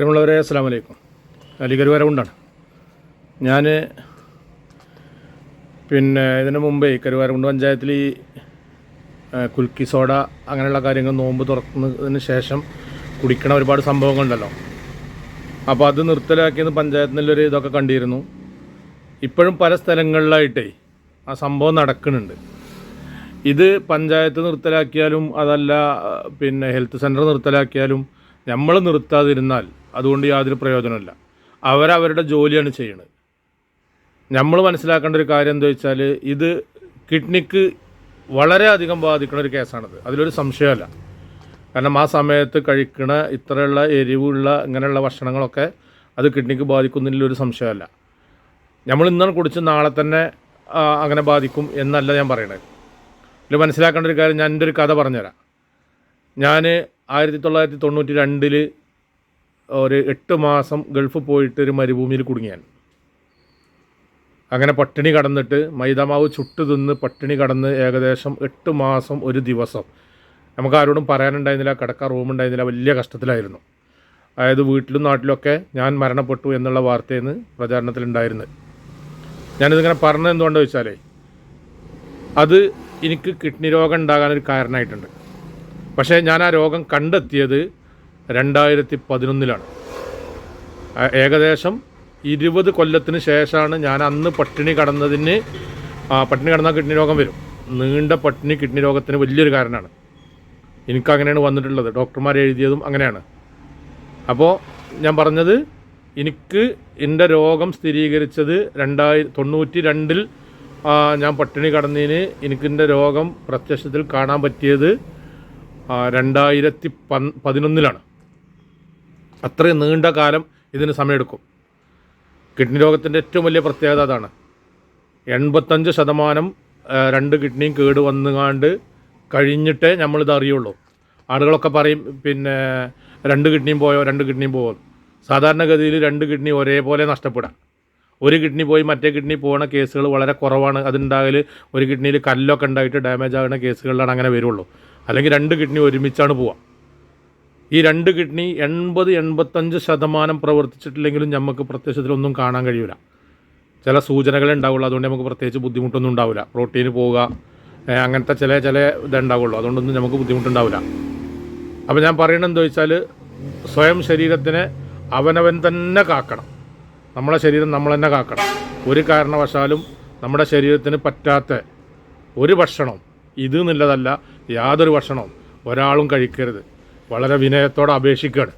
പ്രിയമുള്ളവരെ അസ്സാം വലൈക്കും അലിഗർ വരവുണ്ടാണ് ഞാൻ പിന്നെ ഇതിന് മുമ്പേ കരുവാരകുണ്ട് പഞ്ചായത്തിൽ ഈ കുൽക്കി സോഡ അങ്ങനെയുള്ള കാര്യങ്ങൾ നോമ്പ് തുറക്കുന്നതിന് ശേഷം കുടിക്കണ ഒരുപാട് സംഭവങ്ങളുണ്ടല്ലോ. അപ്പോൾ അത് നിർത്തലാക്കിയെന്ന് പഞ്ചായത്തിനുള്ളൊരു ഇതൊക്കെ കണ്ടിരുന്നു. ഇപ്പോഴും പല സ്ഥലങ്ങളിലായിട്ടേ ആ സംഭവം നടക്കുന്നുണ്ട്. ഇത് പഞ്ചായത്ത് നിർത്തലാക്കിയാലും അതല്ല പിന്നെ ഹെൽത്ത് സെന്റർ നിർത്തലാക്കിയാലും നമ്മൾ നിർത്താതിരുന്നാൽ അതുകൊണ്ട് യാതൊരു പ്രയോജനമില്ല അവരവരുടെ ജോലിയാണ് ചെയ്യുന്നത് നമ്മൾ മനസ്സിലാക്കേണ്ട ഒരു കാര്യം എന്താ വെച്ചാൽ ഇത് കിഡ്നിക്ക് വളരെയധികം ബാധിക്കുന്ന ഒരു കേസാണിത്. അതിലൊരു സംശയമല്ല. കാരണം ആ സമയത്ത് കഴിക്കുന്ന ഇത്രയുള്ള എരിവുള്ള ഇങ്ങനെയുള്ള ഭക്ഷണങ്ങളൊക്കെ അത് കിഡ്നിക്ക് ബാധിക്കുന്നതിലൊരു സംശയമല്ല. നമ്മൾ ഇന്നാണ് കുടിച്ച് നാളെ തന്നെ അങ്ങനെ ബാധിക്കും എന്നല്ല ഞാൻ പറയണത് ഇതിൽ മനസ്സിലാക്കേണ്ട ഒരു കാര്യം ഞാൻ എന്റെ ഒരു കഥ പറഞ്ഞുതരാം. ഞാൻ ആയിരത്തി തൊള്ളായിരത്തി തൊണ്ണൂറ്റി രണ്ടിൽ ഒരു എട്ട് മാസം ഗൾഫ് പോയിട്ട് ഒരു മരുഭൂമിയിൽ കുടുങ്ങിയാൻ അങ്ങനെ പട്ടിണി കടന്നിട്ട് മൈദാമാവ് ചുട്ട് തിന്ന് പട്ടിണി കടന്ന് ഏകദേശം എട്ട് മാസം ഒരു ദിവസം. നമുക്ക് ആരോടും പറയാനുണ്ടായിരുന്നില്ല കിടക്കാൻ റൂമുണ്ടായിരുന്നില്ല വലിയ കഷ്ടത്തിലായിരുന്നു. അതായത് വീട്ടിലും നാട്ടിലൊക്കെ ഞാൻ മരണപ്പെട്ടു എന്നുള്ള വാർത്തയെന്ന് പ്രചാരണത്തിലുണ്ടായിരുന്നത്. ഞാനിതിങ്ങനെ പറഞ്ഞത് എന്തുകൊണ്ടെന്ന് വെച്ചാലേ അത് എനിക്ക് കിഡ്നി രോഗം ഉണ്ടാകാനൊരു കാരണമായിട്ടുണ്ട്. പക്ഷേ ഞാൻ ആ രോഗം കണ്ടെത്തിയത് രണ്ടായിരത്തി പതിനൊന്നിലാണ് ഏകദേശം ഇരുപത് കൊല്ലത്തിന് ശേഷമാണ് ഞാൻ അന്ന് പട്ടിണി കടന്നതിന് പട്ടിണി കടന്നാൽ കിഡ്നി രോഗം വരും. നീണ്ട പട്ടിണി കിഡ്നി രോഗത്തിന് വലിയൊരു കാരണമാണ്. എനിക്ക് അങ്ങനെയാണ് വന്നിട്ടുള്ളത്. ഡോക്ടർമാർ എഴുതിയതും അങ്ങനെയാണ്. അപ്പോൾ ഞാൻ പറഞ്ഞത് എനിക്ക് എന്റെ രോഗം സ്ഥിരീകരിച്ചത് രണ്ടായി തൊണ്ണൂറ്റി രണ്ടിൽ ഞാൻ പട്ടിണി കടന്നതിന് എനിക്ക് എന്റെ രോഗം പ്രത്യക്ഷത്തിൽ കാണാൻ പറ്റിയത് രണ്ടായിരത്തി പതിനൊന്നിലാണ്. അത്രയും നീണ്ട കാലം ഇതിന് സമയമെടുക്കും. കിഡ്നി രോഗത്തിന്റെ ഏറ്റവും വലിയ പ്രത്യേകത അതാണ്. എൺപത്തഞ്ച് ശതമാനം രണ്ട് കിഡ്നിയും കേട് വന്നുകാണ്ട് കഴിഞ്ഞിട്ടേ നമ്മളിത് അറിയുള്ളൂ. ആളുകളൊക്കെ പറയും പിന്നെ രണ്ട് കിഡ്നിയും പോയോ രണ്ട് കിഡ്നിയും പോയോ സാധാരണഗതിയിൽ രണ്ട് കിഡ്നി ഒരേപോലെ നഷ്ടപ്പെടാം. ഒരു കിഡ്നി പോയി മറ്റേ കിഡ്നി പോകുന്ന കേസുകൾ വളരെ കുറവാണ്. അതുണ്ടാകൽ ഒരു കിഡ്നിയിൽ കല്ലൊക്കെ ഉണ്ടായിട്ട് ഡാമേജ് ആകുന്ന കേസുകളിലാണ് അങ്ങനെ വരുള്ളൂ. അല്ലെങ്കിൽ രണ്ട് കിഡ്നി ഒരുമിച്ചാണ് പോവുക ഈ രണ്ട് കിഡ്നി എൺപത് എൺപത്തഞ്ച് ശതമാനം പ്രവർത്തിച്ചിട്ടില്ലെങ്കിലും നമുക്ക് പ്രത്യക്ഷത്തിലൊന്നും കാണാൻ കഴിയില്ല ചില സൂചനകളെ ഉണ്ടാവുള്ളൂ. അതുകൊണ്ട് നമുക്ക് പ്രത്യേകിച്ച് ബുദ്ധിമുട്ടൊന്നും ഉണ്ടാവില്ല പ്രോട്ടീൻ പോവുക അങ്ങനത്തെ ചില ചില ഇതുണ്ടാവുള്ളൂ അതുകൊണ്ടൊന്നും നമുക്ക് ബുദ്ധിമുട്ടുണ്ടാവില്ല അപ്പോൾ ഞാൻ പറയണത് വെച്ചാൽ സ്വയം ശരീരത്തിനെ അവനവൻ തന്നെ കാക്കണം. നമ്മളെ ശരീരം നമ്മൾ തന്നെ കാക്കണം. ഒരു കാരണവശാലും നമ്മുടെ ശരീരത്തിന് പറ്റാത്ത ഒരു ഭക്ഷണം ഇത് എന്നുള്ളതല്ല യാതൊരു ഭക്ഷണവും ഒരാളും കഴിക്കരുത്. വളരെ വിനയത്തോടെ അപേക്ഷിക്കുകയാണ്.